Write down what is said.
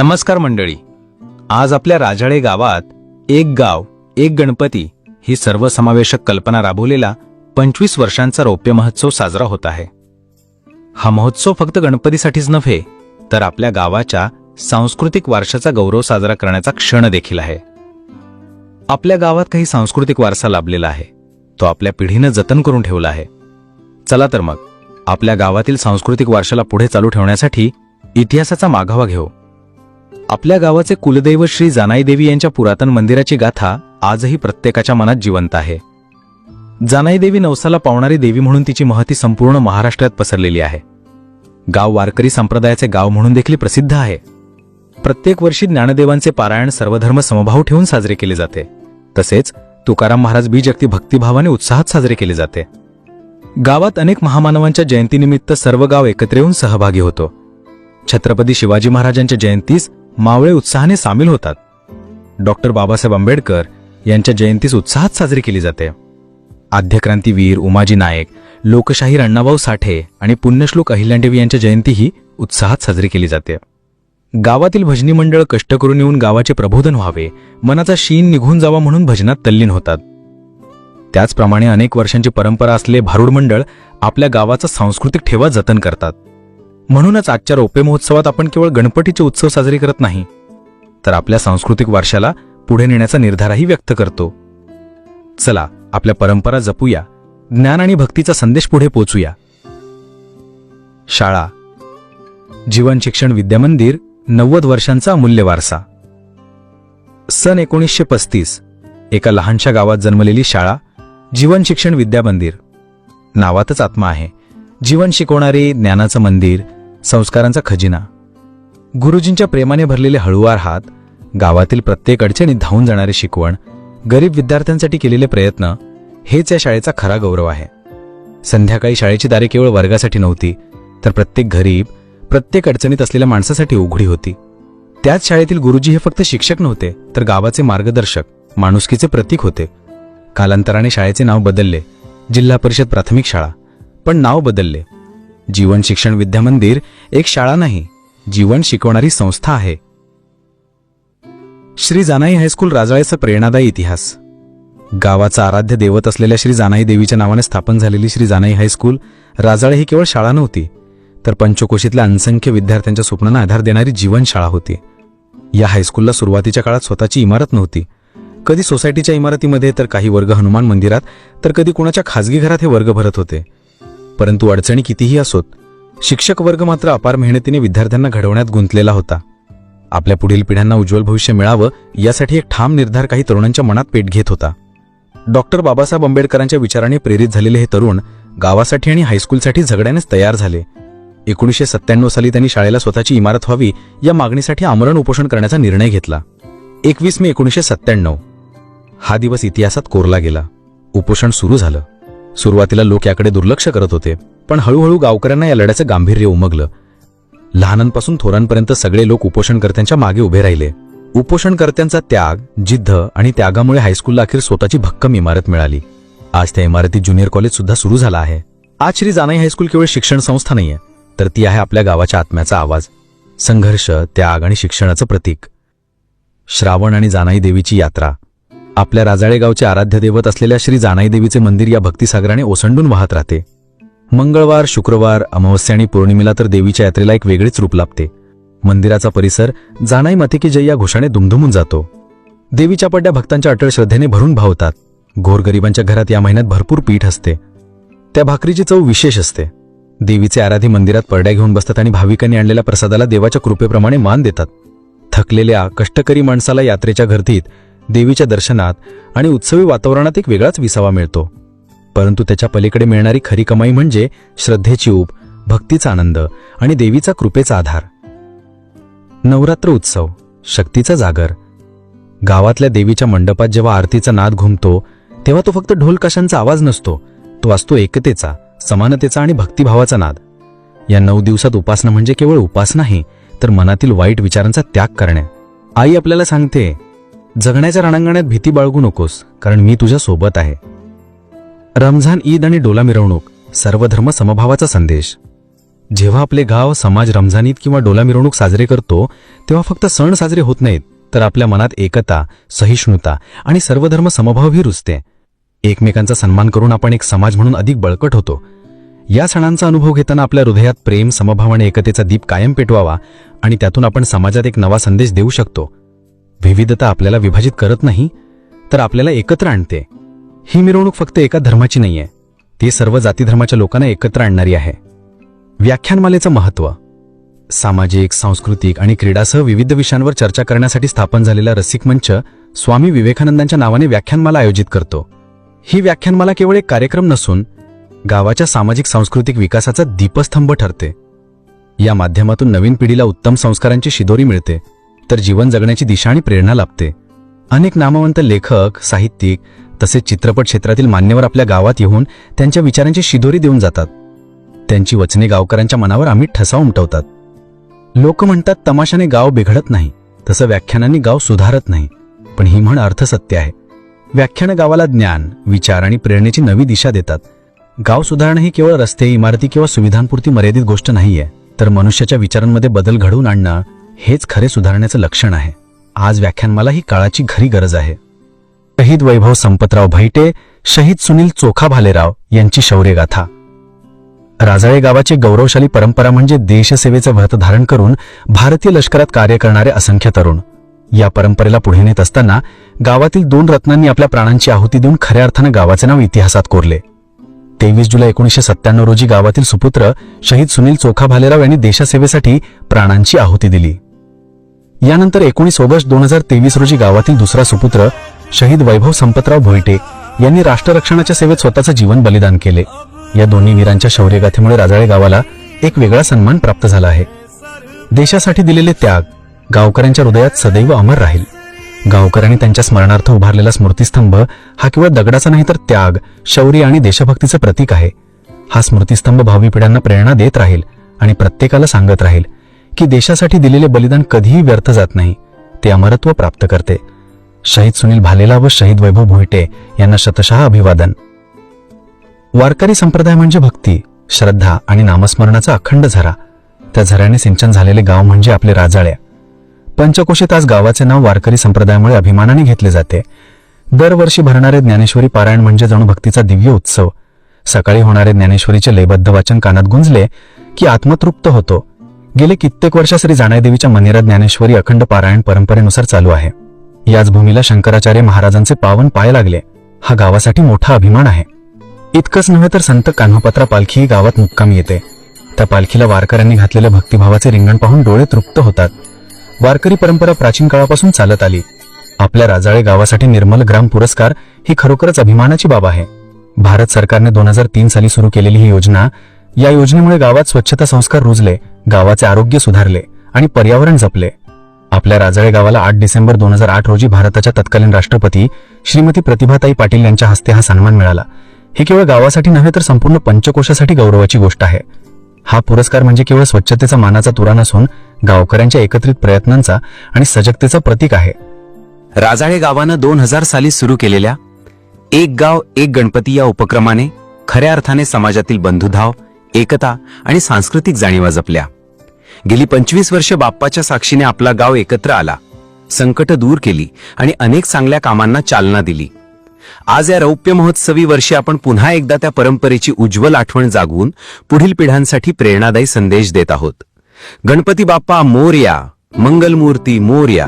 नमस्कार मंडळी. आज आपल्या राजाळे गावात एक गाव एक गणपती ही सर्वसमावेशक कल्पना राबवलेला पंचवीस वर्षांचा रौप्य महोत्सव साजरा होत आहे. हा महोत्सव फक्त गणपतीसाठीच नव्हे तर आपल्या गावाच्या सांस्कृतिक वारशाचा गौरव साजरा करण्याचा क्षण देखील आहे. आपल्या गावात काही सांस्कृतिक वारसा लाभलेला आहे तो आपल्या पिढीनं जतन करून ठेवला आहे. चला तर मग आपल्या गावातील सांस्कृतिक वारशाला पुढे चालू ठेवण्यासाठी इतिहासाचा मागोवा घेऊ. आपल्या गावाचे कुलदैव श्री जानाई देवी यांच्या पुरातन मंदिराची गाथा आजही प्रत्येकाच्या मनात जिवंत आहे. जानाई देवी नवसाला पावणारी देवी म्हणून तिची महती संपूर्ण महाराष्ट्रात पसरलेली आहे. गाव वारकरी संप्रदायाचे गाव म्हणून देखील प्रसिद्ध आहे. प्रत्येक वर्षी ज्ञानदेवांचे पारायण सर्वधर्म समभाव ठेवून साजरे केले जाते. तसेच तुकाराम महाराज बीज अगदी भक्तिभावाने उत्साहात साजरे केले जाते. गावात अनेक महामानवांच्या जयंतीनिमित्त सर्व गाव एकत्र येऊन सहभागी होतो. छत्रपती शिवाजी महाराजांच्या जयंतीस मावळे उत्साहाने सामील होतात. डॉक्टर बाबासाहेब आंबेडकर यांच्या जयंतीस उत्साहात साजरी केली जाते. आद्यक्रांतीवीर उमाजी नायक लोकशाहीर अण्णाभाऊ साठे आणि पुण्यश्लोक अहिल्यादेवी यांच्या जयंतीही उत्साहात साजरी केली जाते. गावातील भजनी मंडळ कष्ट करून येऊन गावाचे प्रबोधन व्हावे मनाचा शीन निघून जावा म्हणून भजनात तल्लीन होतात. त्याचप्रमाणे अनेक वर्षांची परंपरा असलेले भारूड मंडळ आपल्या गावाचा सांस्कृतिक ठेवा जतन करतात. म्हणूनच आजच्या रोपे महोत्सवात आपण केवळ गणपतीचे उत्सव साजरे करत नाही तर आपल्या सांस्कृतिक वारशाला पुढे नेण्याचा निर्धारही व्यक्त करतो. चला आपल्या परंपरा जपूया ज्ञान आणि भक्तीचा संदेश पुढे पोचूया. शाळा. जीवन शिक्षण विद्यामंदिर नव्वद वर्षांचा अमूल्य वारसा. सन एकोणीसशे पस्तीस एका लहानशा गावात जन्मलेली शाळा जीवन शिक्षण विद्यामंदिर. नावातच आत्मा आहे. जीवन शिकवणारे ज्ञानाचं मंदिर संस्कारांचा खजिना. गुरुजींच्या प्रेमाने भरलेले हळुवार हात गावातील प्रत्येक अडचणीत धावून जाणारी शिकवण गरीब विद्यार्थ्यांसाठी केलेले प्रयत्न हेच या शाळेचा खरा गौरव आहे. संध्याकाळी शाळेची दारे केवळ वर्गासाठी नव्हती तर प्रत्येक गरीब प्रत्येक अडचणीत असलेल्या माणसासाठी उघडी होती. त्याच शाळेतील गुरुजी हे फक्त शिक्षक नव्हते तर गावाचे मार्गदर्शक माणुसकीचे प्रतीक होते. कालांतराने शाळेचे नाव बदलले. जिल्हा परिषद प्राथमिक शाळा पण नाव बदलले. जीवन शिक्षण विद्यामंदिर एक शाळा नाही जीवन शिकवणारी संस्था आहे. श्री जानाई हायस्कूल राजाळ्याचा प्रेरणादायी इतिहास. गावाचा आराध्य देवत असलेल्या श्री जानाई देवीच्या नावाने स्थापन झालेली श्री जानाई हायस्कूल राजाळे ही केवळ शाळा नव्हती तर पंचकोशीतल्या असंख्य विद्यार्थ्यांच्या स्वप्नांना आधार देणारी जीवन शाळा होती. या हायस्कूलला सुरुवातीच्या काळात स्वतःची इमारत नव्हती. कधी सोसायटीच्या इमारतीमध्ये तर काही वर्ग हनुमान मंदिरात तर कधी कुणाच्या खाजगी घरात हे वर्ग भरत होते. परंतु अडचणी कितीही असोत शिक्षक वर्ग मात्र अपार मेहनतीने विद्यार्थ्यांना घडवण्यात गुंतलेला होता. आपल्या पुढील पिढ्यांना उज्ज्वल भविष्य मिळावं यासाठी एक ठाम निर्धार काही तरुणांच्या मनात पेट घेत होता. डॉक्टर बाबासाहेब आंबेडकरांच्या विचाराने प्रेरित झालेले हे तरुण गावासाठी आणि हायस्कूलसाठी झगड्यानेच तयार झाले. एकोणीसशे सत्त्याण्णव साली त्यांनी शाळेला स्वतःची इमारत व्हावी या मागणीसाठी आमरण उपोषण करण्याचा निर्णय घेतला. एकवीस मे एकोणीसशे सत्त्याण्णव. हा दिवस इतिहासात कोरला गेला. उपोषण सुरू झालं. सुरुवातीला लोक याकडे दुर्लक्ष करत होते पण हळूहळू गावकऱ्यांना या लढ्याचं गांभीर्य उमगलं. लहानांपासून थोरांपर्यंत सगळे लोक उपोषणकर्त्यांच्या मागे उभे राहिले. उपोषणकर्त्यांचा त्याग जिद्द आणि त्यागामुळे हायस्कूलला अखेर स्वतःची भक्कम इमारत मिळाली. आज त्या इमारतीत ज्युनियर कॉलेज सुद्धा सुरू झाला आहे. आज श्री जानाई हायस्कूल केवळ शिक्षण संस्था नाहीये तर ती आहे आपल्या गावाच्या आत्म्याचा आवाज. संघर्ष त्याग आणि शिक्षणाचं प्रतीक. श्रावण आणि जानाई देवीची यात्रा. आपल्या राजाळेगावचे आराध्य दैवत असलेल्या श्री जानाई देवीचे मंदिर या भक्तिसागराने ओसंडून वाहत राहते. मंगळवार शुक्रवार अमावस्या आणि पौर्णिमेला तर देवीच्या यात्रेला एक वेगळीच रूप लाभते. मंदिराचा परिसर जानाई माते की जय या घोषाने दुमधुमून जातो. देवीच्या पड्ड्या भक्तांच्या अटळ श्रद्धेने भरून भावतात. गोरगरिबांच्या घरात या महिन्यात भरपूर पीठ असते. त्या भाकरीची चव विशेष असते. देवीचे आराधी मंदिरात परड्या घेऊन बसतात आणि भाविकांनी आणलेल्या प्रसादाला देवाच्या कृपेप्रमाणे मान देतात. थकलेल्या कष्टकरी माणसाला यात्रेच्या गर्दीत देवीच्या दर्शनात आणि उत्सवी वातावरणात एक वेगळाच विसावा मिळतो. परंतु त्याच्या पलीकडे मिळणारी खरी कमाई म्हणजे श्रद्धेची ऊब भक्तीचा आनंद आणि देवीचा कृपेचा आधार. नवरात्र उत्सव शक्तीचा जागर. गावातल्या देवीच्या मंडपात जेव्हा आरतीचा नाद घुमतो तेव्हा तो फक्त ढोलकाशांचा आवाज नसतो तो असतो एकतेचा समानतेचा आणि भक्तिभावाचा नाद. या नऊ दिवसात उपासना म्हणजे केवळ उपासना नाही तर मनातील वाईट विचारांचा त्याग करणे. आई आपल्याला सांगते जगण्याच्या रणांगणात भीती बाळगू नकोस कारण मी तुझ्या सोबत आहे. रमझान ईद आणि डोला मिरवणूक सर्वधर्म समभावाचा संदेश. जेव्हा आपले गाव समाज रमजानीत किंवा डोला मिरवणूक साजरे करतो तेव्हा फक्त सण साजरे होत नाहीत तर आपल्या मनात एकता सहिष्णुता आणि सर्वधर्म समभावही रुजते. एकमेकांचा सन्मान करून आपण एक समाज म्हणून अधिक बळकट होतो. या सणांचा अनुभव घेताना आपल्या हृदयात प्रेम समभाव आणि एकतेचा दीप कायम पेटवावा आणि त्यातून आपण समाजात एक नवा संदेश देऊ शकतो. विविधता आपल्याला विभाजित करत नाही तर आपल्याला एकत्र आणते. ही मिरवणूक फक्त एका धर्माची नाहीये. ती सर्व जातीधर्माच्या लोकांना एकत्र आणणारी आहे. व्याख्यानमालेचं महत्त्व. सामाजिक सांस्कृतिक आणि क्रीडासह विविध विषयांवर चर्चा करण्यासाठी स्थापन झालेला रसिक मंच स्वामी विवेकानंदांच्या नावाने व्याख्यानमाला आयोजित करतो. ही व्याख्यानमाला केवळ एक कार्यक्रम नसून गावाच्या सामाजिक सांस्कृतिक विकासाचा दीपस्तंभ ठरते. या माध्यमातून नवीन पिढीला उत्तम संस्कारांची शिदोरी मिळते. तर जीवन जगण्याची दिशा आणि प्रेरणा लाभते. अनेक नामवंत लेखक साहित्यिक तसेच चित्रपट क्षेत्रातील मान्यवर आपल्या गावात येऊन त्यांच्या विचारांची शिदोरी देऊन जातात. त्यांची वचने गावकऱ्यांच्या मनावर आम्ही ठसा उमटवतात. लोक म्हणतात तमाशाने गाव बिघडत नाही तसं व्याख्यानांनी गाव सुधारत नाही पण ही म्हण अर्थसत्य आहे. व्याख्यानं गावाला ज्ञान विचार आणि प्रेरणेची नवी दिशा देतात. गाव सुधारणं ही केवळ रस्ते इमारती किंवा सुविधांपुरती मर्यादित गोष्ट नाहीये तर मनुष्याच्या विचारांमध्ये बदल घडवून आणणं हेच खरे सुधारण्याचं लक्षण आहे. आज व्याख्यानमाला ही काळाची खरी गरज आहे. शहीद वैभव संपतराव भैटे शहीद सुनील चोखा भालेराव यांची शौर्यगाथा. राजाळे गावाची गौरवशाली परंपरा म्हणजे देशसेवेचं व्रत धारण करून भारतीय लष्करात कार्य करणारे असंख्य तरुण. या परंपरेला पुढे नेत असताना गावातील दोन रत्नांनी आपल्या प्राणांची आहुती देऊन खऱ्या अर्थानं गावाचे नाव इतिहासात कोरले. तेवीस जुलै एकोणीसशे सत्त्याण्णव रोजी गावातील सुपुत्र शहीद सुनील चोखा भालेराव यांनी देशसेवेसाठी प्राणांची आहुती दिली. यानंतर एकोणीस ऑगस्ट दोन हजार तेवीस रोजी गावातील दुसरा सुपुत्र शहीद वैभव संपतराव भोईटे यांनी राष्ट्ररक्षणाच्या सेवेत स्वतःचं जीवन बलिदान केले. या दोन्ही वीरांच्या शौर्यगाथेमुळे राजाळे गावाला एक वेगळा सन्मान प्राप्त झाला आहे. देशासाठी दिलेले त्याग गावकऱ्यांच्या हृदयात सदैव अमर राहील. गावकऱ्यांनी त्यांच्या स्मरणार्थ उभारलेला स्मृतिस्तंभ हा केवळ दगडाचा नाही तर त्याग शौर्य आणि देशभक्तीचं प्रतीक आहे. हा स्मृतिस्तंभ भावी पिढ्यांना प्रेरणा देत राहील आणि प्रत्येकाला सांगत राहील की देशासाठी दिलेले बलिदान कधीही व्यर्थ जात नाही ते अमरत्व प्राप्त करते. शहीद सुनील भालेला व शहीद वैभव भोईटे यांना शतशः अभिवादन. वारकरी संप्रदाय म्हणजे भक्ती श्रद्धा आणि नामस्मरणाचा अखंड झरा. त्या झऱ्याने सिंचन झालेले गाव म्हणजे आपले राजाळ्या. पंचकोशीत आज गावाचे नाव वारकरी संप्रदायामुळे अभिमानाने घेतले जाते. दरवर्षी भरणारे ज्ञानेश्वरी पारायण म्हणजे जणू भक्तीचा दिव्य उत्सव. सकाळी होणारे ज्ञानेश्वरीचे लयबद्ध वाचन कानात गुंजले की आत्मतृप्त होतो. गेले कित्येक वर्षा श्री जाणायदेवीच्या मनेरा ज्ञानेश्वरी अखंड पारायण परंपरेनुसार चालू आहे. याच भूमीला शंकराचार्य महाराजांचे पावन पाय लागले. हा गावासाठी मोठा अभिमान आहे. इतकंच नव्हे तर संत कान्होपत्रा पालखी गावात मुक्कामी येते. त्या पालखीला वारकऱ्यांनी घातलेल्या भक्तिभावाचे रिंगण पाहून डोळे तृप्त होतात. वारकरी परंपरा प्राचीन काळापासून चालत आली. आपल्या राजाळे गावासाठी निर्मल ग्राम पुरस्कार ही खरोखरच अभिमानाची बाब आहे. भारत सरकारने दोन हजार तीन साली सुरू केलेली ही योजना या योजनेमुळे गावात स्वच्छता संस्कार रुजले गावाचे आरोग्य सुधारले आणि पर्यावरण जपले. आपल्या राजाळे गावाला आठ डिसेंबर दोन हजार आठ रोजी भारताच्या तत्कालीन राष्ट्रपती श्रीमती प्रतिभाताई पाटील यांच्या हस्ते हा सन्मान मिळाला. हे केवळ गावासाठी नव्हे तर संपूर्ण पंचकोशासाठी गौरवाची गोष्ट आहे. हा पुरस्कार म्हणजे केवळ स्वच्छतेचा मानाचा तुरा नसून गावकऱ्यांच्या एकत्रित प्रयत्नांचा आणि सजगतेचा प्रतीक आहे. राजाळे गावानं दोन हजार साली सुरू केलेल्या एक गाव एक गणपती या उपक्रमाने खऱ्या अर्थाने समाजातील बंधुधाव एकता आणि सांस्कृतिक जाणीवा जपल्या. गेली पंचवीस वर्ष बाप्पाच्या साक्षीने आपला गाव एकत्र आला. संकट दूर केली आणि अनेक चांगल्या कामांना चालना दिली. आज या रौप्य महोत्सवी वर्षी आपण पुन्हा एकदा त्या परंपरेची उज्ज्वल आठवण जागवून पुढील पिढ्यांसाठी प्रेरणादायी संदेश देत आहोत. गणपती बाप्पा मोरया. मंगलमूर्ती मोर्या.